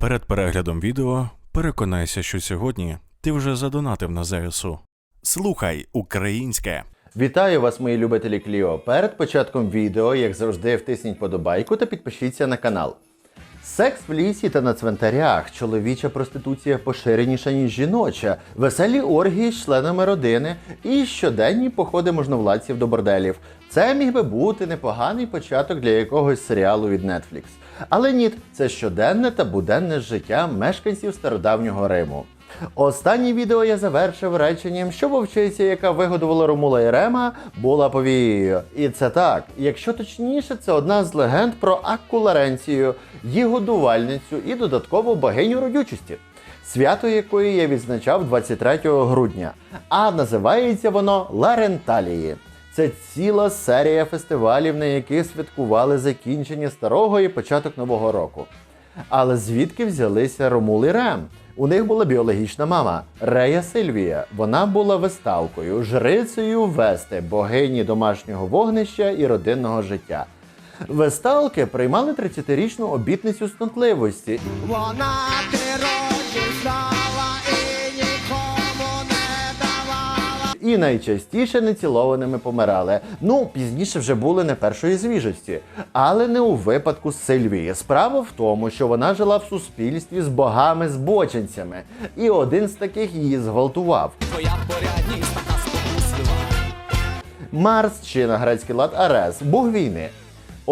Перед переглядом відео переконайся, що сьогодні ти вже задонатив на ЗСУ. Слухай українське. Вітаю вас, мої любителі Кліо. Перед початком відео, як завжди, втисніть подобайку та підпишіться на канал. Секс в лісі та на цвинтарях, чоловіча проституція поширеніша, ніж жіноча, веселі оргії з членами родини і щоденні походи можновладців до борделів. Це міг би бути непоганий початок для якогось серіалу від Netflix. Але ні, це щоденне та буденне життя мешканців стародавнього Риму. Останнє відео я завершив реченням, що вовчиця, яка вигодувала Ромула і Рема, була повією. І це так. Якщо точніше, це одна з легенд про Акку Ларенцію, її годувальницю і додатково богиню родючості, свято якої я відзначав 23 грудня. А називається воно Ларенталії. Це ціла серія фестивалів, на яких святкували закінчення старого і початок нового року. Але звідки взялися Ромул і Рем? У них була біологічна мама Рея Сильвія. Вона була весталкою, жрицею Вести, богині домашнього вогнища і родинного життя. Весталки приймали 30-річну обітницю снотливості Вона тироді і найчастіше нецілованими помирали. Ну, пізніше вже були не першої звіжості. Але не у випадку Сильвії. Справа в тому, що вона жила в суспільстві з богами-збочинцями, і один з таких її зґвалтував. Твоя порядність така спокуслива. Марс чи на грецький лад Арес, бог війни.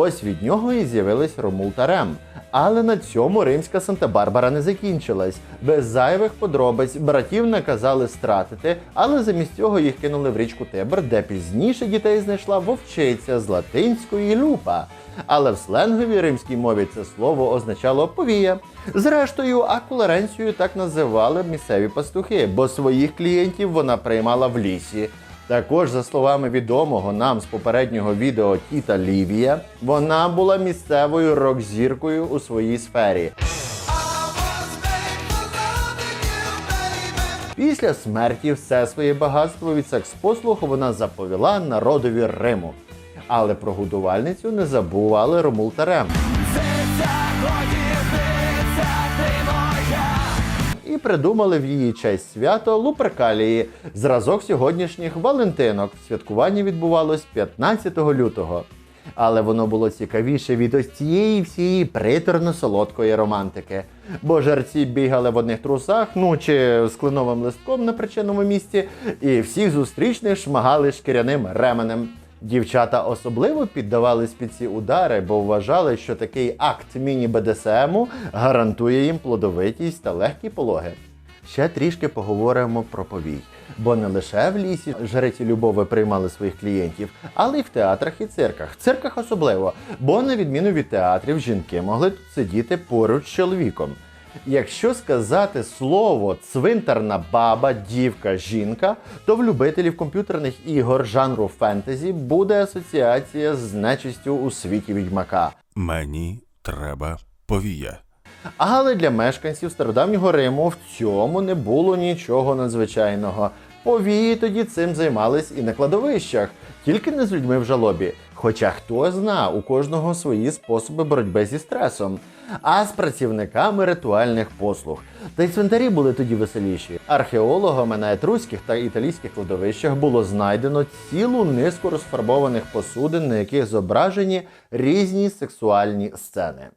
Ось від нього і з'явились Ромул та Рем. Але на цьому римська Санта-Барбара не закінчилась. Без зайвих подробиць братів наказали стратити, але замість цього їх кинули в річку Тибр, де пізніше дітей знайшла вовчиця з латинської люпа. Але в сленговій римській мові це слово означало повія. Зрештою, акуларенцію так називали місцеві пастухи, бо своїх клієнтів вона приймала в лісі. Також, за словами відомого нам з попереднього відео Тіта Лівія, вона була місцевою рок-зіркою у своїй сфері. Після смерті все своє багатство від секс-послуг вона заповіла народові Риму. Але про годувальницю не забували Ромул та Придумали в її честь свято Луперкалії, зразок сьогоднішніх Валентинок. Святкування відбувалось 15 лютого. Але воно було цікавіше від ось цієї всієї приторно-солодкої романтики. Бо жерці бігали в одних трусах, ну чи з кленовим листком на причинному місці, і всіх зустрічних шмагали шкіряним ременем. Дівчата особливо піддавались під ці удари, бо вважали, що такий акт міні-БДСМу гарантує їм плодовитість та легкі пологи. Ще трішки поговоримо про повій, бо не лише в лісі жреці любови приймали своїх клієнтів, але й в театрах і цирках. В цирках особливо, бо на відміну від театрів, жінки могли тут сидіти поруч з чоловіком. Якщо сказати слово цвинтарна баба, дівка, жінка, то в любителів комп'ютерних ігор жанру фентезі буде асоціація з нечистю у світі відьмака. Мені треба повія. Але для мешканців стародавнього Риму в цьому не було нічого надзвичайного. Повії тоді цим займались і на кладовищах, тільки не з людьми в жалобі. Хоча хто зна, у кожного свої способи боротьби зі стресом, а з працівниками ритуальних послуг. Та й цвинтарі були тоді веселіші. Археологами на етруських та італійських кладовищах було знайдено цілу низку розфарбованих посудин, на яких зображені різні сексуальні сцени.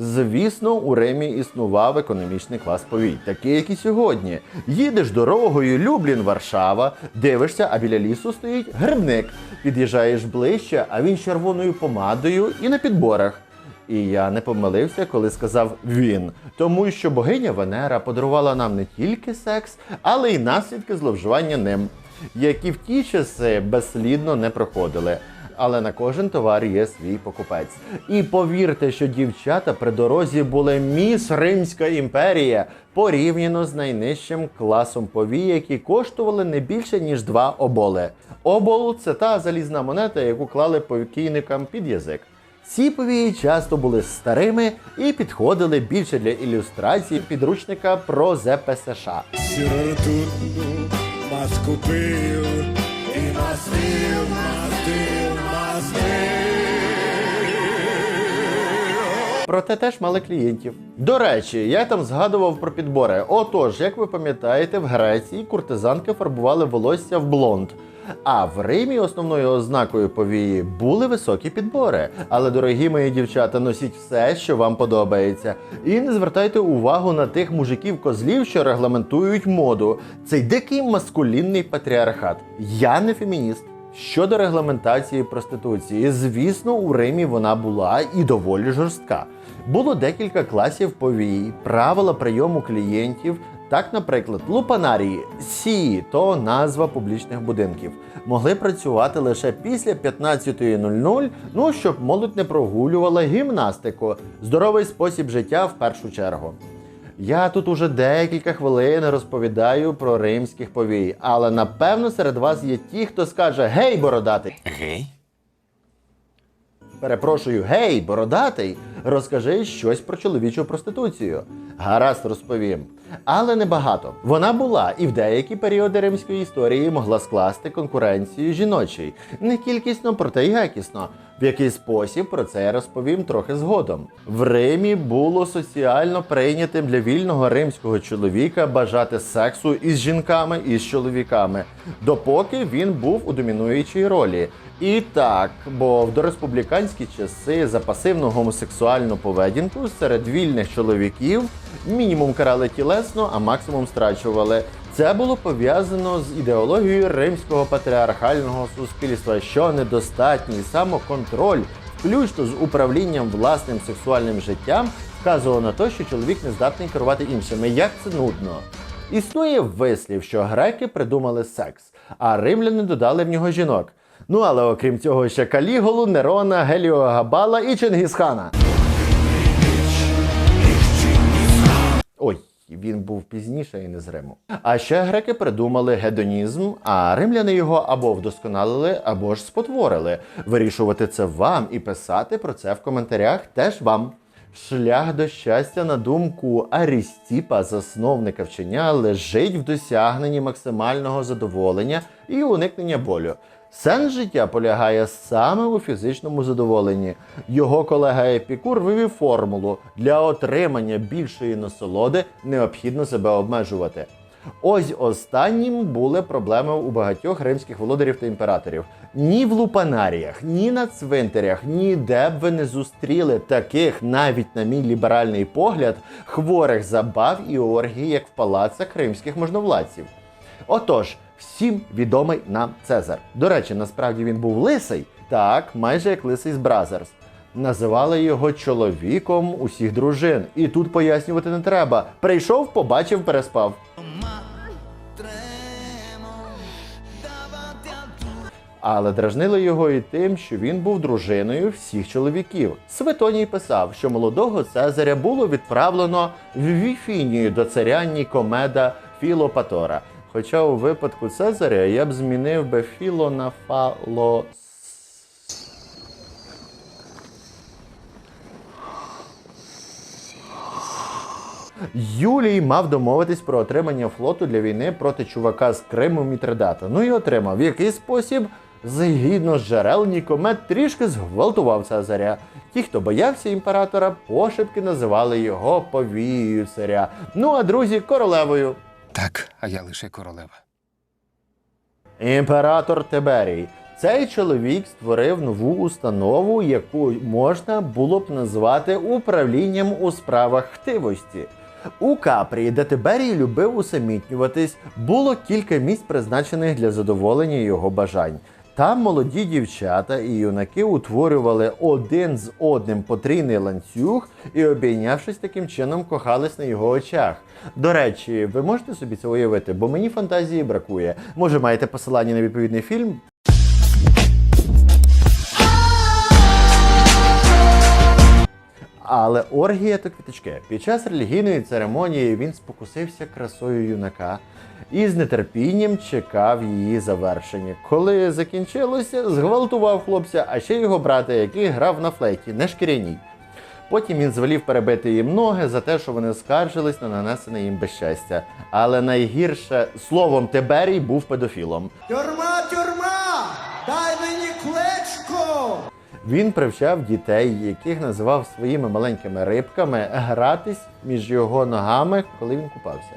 Звісно, у Римі існував економічний клас повій, такий, як і сьогодні. Їдеш дорогою Люблін, Варшава, дивишся, а біля лісу стоїть грибник. Під'їжджаєш ближче, а він червоною помадою і на підборах. І я не помилився, коли сказав він, тому що богиня Венера подарувала нам не тільки секс, але й наслідки зловживання ним, які в ті часи безслідно не проходили. Але на кожен товар є свій покупець. І повірте, що дівчата при дорозі були міс Римська імперія порівняно з найнижчим класом повій, які коштували не більше ніж два оболи. Обол це та залізна монета, яку клали покійникам під язик. Ці повії часто були старими і підходили більше для ілюстрації підручника про. Сіротутну вас купив і мастив, мастив. Проте теж мали клієнтів. До речі, я там згадував про підбори. Отож, як ви пам'ятаєте, в Греції куртизанки фарбували волосся в блонд. А в Римі основною ознакою повії були високі підбори. Але, дорогі мої дівчата, носіть все, що вам подобається. І не звертайте увагу на тих мужиків-козлів, що регламентують моду. Цей дикий маскулінний патріархат. Я не фемініст. Щодо регламентації проституції, звісно, у Римі вона була і доволі жорстка. Було декілька класів повій, правила прийому клієнтів. Так, наприклад, лупанарії сі то назва публічних будинків, могли працювати лише після 15.00, ну щоб молодь не прогулювала гімнастику, здоровий спосіб життя в першу чергу. Я тут уже декілька хвилин розповідаю про римських повій, але напевно серед вас є ті, хто скаже Гей, бородатий! Гей? Перепрошую, гей, бородатий, розкажи щось про чоловічу проституцію. Гаразд розповім. Але не багато. Вона була і в деякі періоди римської історії могла скласти конкуренцію жіночій. Не кількісно, проте й якісно. В який спосіб про це я розповім трохи згодом. В Римі було соціально прийнятим для вільного римського чоловіка бажати сексу із жінками і з чоловіками, допоки він був у домінуючій ролі. І так, бо в дореспубліканські часи за пасивну гомосексуальну поведінку серед вільних чоловіків мінімум карали тілесно, а максимум страчували. Це було пов'язано з ідеологією римського патріархального суспільства, що недостатній самоконтроль, включно з управлінням власним сексуальним життям, вказував на те, що чоловік не здатний керувати іншими. Як це нудно. Існує вислів, що греки придумали секс, а римляни додали в нього жінок. Ну але окрім цього, ще Каліголу, Нерона, Геліогабала і Чингісхана. Він був пізніше і не з Риму. А ще греки придумали гедонізм, а римляни його або вдосконалили, або ж спотворили. Вирішувати це вам і писати про це в коментарях теж вам. Шлях до щастя, на думку Арістіпа, засновника вчення, лежить в досягненні максимального задоволення і уникнення болю. Сенс життя полягає саме у фізичному задоволенні. Його колега Епікур вивів формулу для отримання більшої насолоди необхідно себе обмежувати. Ось останнім були проблеми у багатьох римських володарів та імператорів. Ні в лупанаріях, ні на цвинтарях, ніде б ви не зустріли таких, навіть на мій ліберальний погляд, хворих забав і оргій, як в палацах римських можновладців. Отож, всім відомий нам Цезар. До речі, насправді він був лисий, так, майже як лисий з Бразерс. Називали його чоловіком усіх дружин. І тут пояснювати не треба. Прийшов, побачив, переспав. Але дражнили його і тим, що він був дружиною всіх чоловіків. Светоній писав, що молодого Цезаря було відправлено в Віфінію до царя Нікомеда Філопатора. Хоча у випадку Цезаря я б змінив би Філо на Фало. Юлій мав домовитись про отримання флоту для війни проти чувака з Криму Мітридата. Ну і отримав. В який спосіб? Згідно з джерел, Нікомет трішки зґвалтував Цезаря. Ті, хто боявся імператора, пошепки називали його повією царя. Ну а друзі королевою. Так, а я лише королева. Імператор Тиберій. Цей чоловік створив нову установу, яку можна було б назвати управлінням у справах хтивості. У Капрії, де Тиберій любив усамітнюватись, було кілька місць, призначених для задоволення його бажань. Там молоді дівчата і юнаки утворювали один з одним потрійний ланцюг і, обійнявшись таким чином, кохались на його очах. До речі, ви можете собі це уявити, бо мені фантазії бракує. Може, маєте посилання на відповідний фільм? Але оргія то квіточки. Під час релігійної церемонії він спокусився красою юнака і з нетерпінням чекав її завершення. Коли закінчилося, зґвалтував хлопця, а ще його брата, який грав на флейті, не шкіряній. Потім він звелів перебити їм ноги за те, що вони скаржились на нанесене їм безщастя. Але найгірше словом Тиберій був педофілом. Тюрма, тюрма! Дай мені кличку! Він привчав дітей, яких називав своїми маленькими рибками, гратись між його ногами, коли він купався.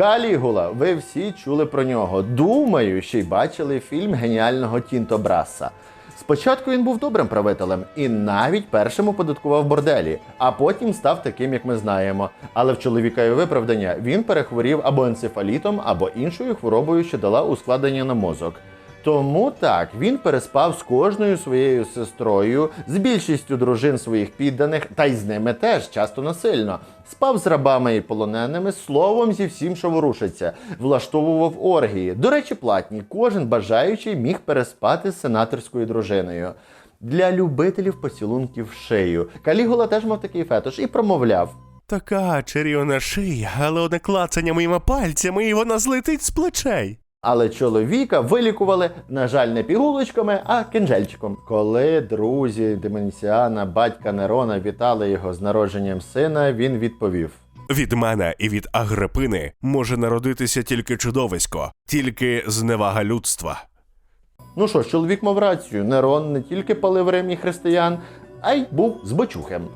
Калігула, ви всі чули про нього. Думаю, ще й бачили фільм геніального Тінто Браса. Спочатку він був добрим правителем і навіть першим оподаткував борделі, а потім став таким, як ми знаємо. Але в чоловіка і виправдання він перехворів або енцефалітом, або іншою хворобою, що дала ускладнення на мозок. Тому так він переспав з кожною своєю сестрою, з більшістю дружин своїх підданих, та й з ними теж часто насильно. Спав з рабами і полоненими, словом зі всім, що ворушиться, влаштовував оргії. До речі, платні. Кожен бажаючий міг переспати з сенаторською дружиною. Для любителів поцілунків в шию. Калігула теж мав такий фетош і промовляв. Така чарівна шия, але одне клацання моїми пальцями і вона злетить з плечей. Але чоловіка вилікували, на жаль, не пігулочками, а кинжельчиком. Коли друзі Деменціана, батька Нерона вітали його з народженням сина, він відповів: Від мене і від Агрипини може народитися тільки чудовисько, тільки зневага людства. Ну що ж, чоловік мав рацію. Нерон не тільки палив Римі християн, а й був збочухем.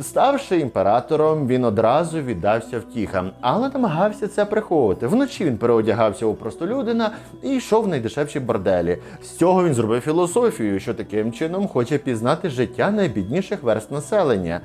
Ставши імператором, він одразу віддався втіхам, але намагався це приховувати. Вночі він переодягався у простолюдина і йшов в найдешевші борделі. З цього він зробив філософію, що таким чином хоче пізнати життя найбідніших верст населення.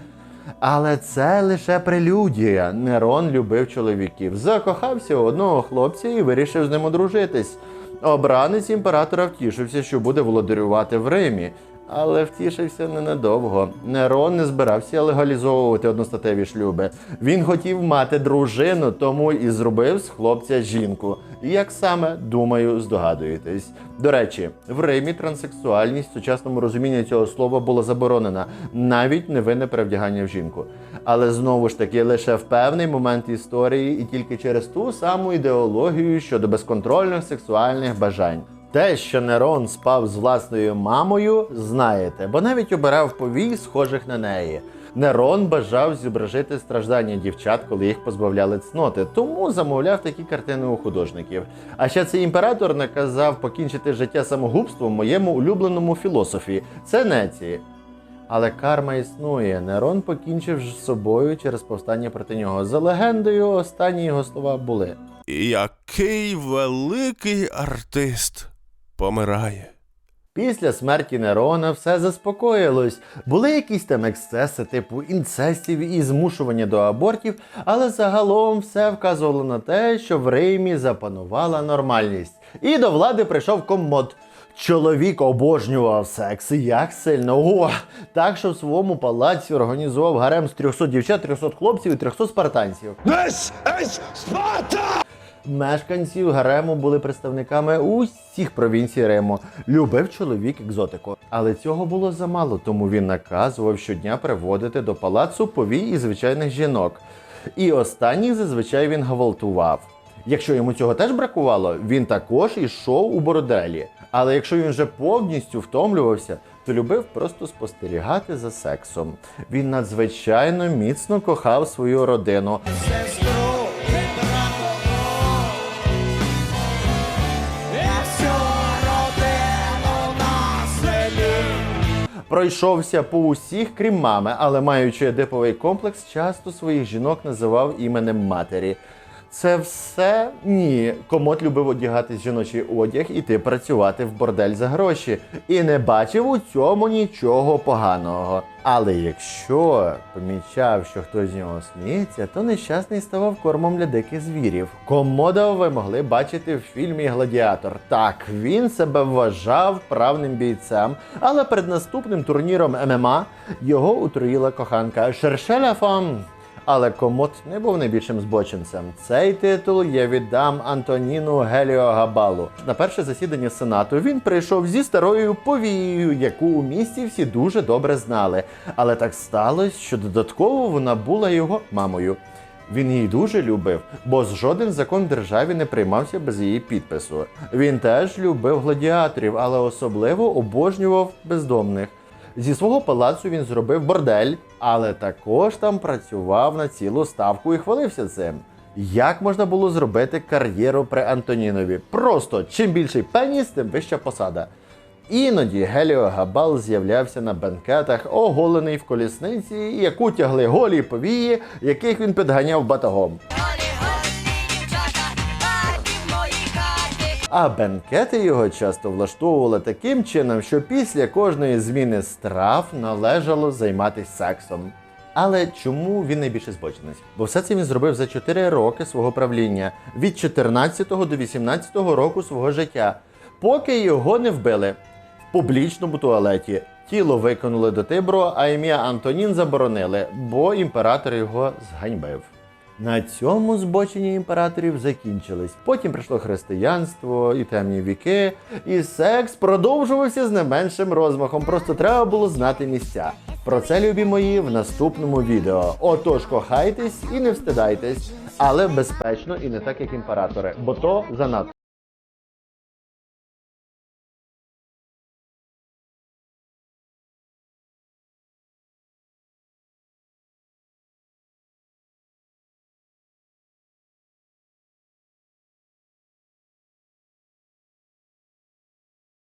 Але це лише прелюдія. Нерон любив чоловіків, закохався у одного хлопця і вирішив з ним одружитись. Обранець імператора втішився, що буде володарювати в Римі. Але втішився ненадовго. Нерон не збирався легалізовувати одностатеві шлюби. Він хотів мати дружину, тому і зробив з хлопця жінку. І як саме, думаю, здогадуєтесь. До речі, в Римі транссексуальність в сучасному розумінні цього слова була заборонена, навіть невинне перевдягання в жінку. Але знову ж таки, лише в певний момент історії і тільки через ту саму ідеологію щодо безконтрольних сексуальних бажань. Те, що Нерон спав з власною мамою, знаєте, бо навіть обирав повій, схожих на неї. Нерон бажав зображити страждання дівчат, коли їх позбавляли цноти, тому замовляв такі картини у художників. А ще цей імператор наказав покінчити життя самогубством моєму улюбленому філософі це неці. Але карма існує. Нерон покінчив з собою через повстання проти нього. За легендою, останні його слова були. Який великий артист помирає. Після смерті Нерона все заспокоїлось. Були якісь там ексцеси, типу інцестів і змушування до абортів, але загалом все вказувало на те, що в Римі запанувала нормальність. І до влади прийшов комод. Чоловік обожнював секс, і як сильно. О, так що в своєму палаці організував гарем з 300 дівчат, 300 хлопців і 300 спартанців. Мешканці гарему були представниками усіх провінцій Риму. Любив чоловік екзотику. Але цього було замало, тому він наказував щодня приводити до палацу повій і звичайних жінок. І останніх зазвичай він гвалтував. Якщо йому цього теж бракувало, він також ішов у борделі. Але якщо він вже повністю втомлювався, то любив просто спостерігати за сексом. Він надзвичайно міцно кохав свою родину. Пройшовся по усіх, крім мами, але маючи деповий комплекс, часто своїх жінок називав іменем матері. Це все ні. Комот любив одягати жіночий одяг, іти працювати в бордель за гроші. І не бачив у цьому нічого поганого. Але якщо помічав, що хтось з нього сміється, то нещасний ставав кормом для диких звірів. Комода ви могли бачити в фільмі Гладіатор. Так, він себе вважав правним бійцем, але перед наступним турніром ММА його утруїла коханка Шершеля Фон. Але Комот не був найбільшим збочинцем. Цей титул я віддам Антоніну Геліо Габалу. На перше засідання сенату він прийшов зі старою повією, яку у місті всі дуже добре знали. Але так сталося, що додатково вона була його мамою. Він її дуже любив, бо жоден закон державі не приймався без її підпису. Він теж любив гладіаторів, але особливо обожнював бездомних. Зі свого палацу він зробив бордель, але також там працював на цілу ставку і хвалився цим. Як можна було зробити кар'єру при Антонінові? Просто чим більший пеніс, тим вища посада. Іноді Геліо Габал з'являвся на бенкетах, оголений в колісниці, яку тягли голі повії, яких він підганяв батагом. А бенкети його часто влаштовували таким чином, що після кожної зміни страв належало займатися сексом. Але чому він найбільше збочинець? Бо все це він зробив за 4 роки свого правління від 14 до 18 року свого життя, поки його не вбили в публічному туалеті. Тіло викинули до Тибру, а ім'я Антонін заборонили, бо імператор його зганьбив. На цьому збочення імператорів закінчились. Потім прийшло християнство і темні віки, і секс продовжувався з не меншим розмахом. Просто треба було знати місця. Про це, любі мої, в наступному відео. Отож, кохайтесь і не встидайтесь, але безпечно і не так, як імператори, бо то занадто.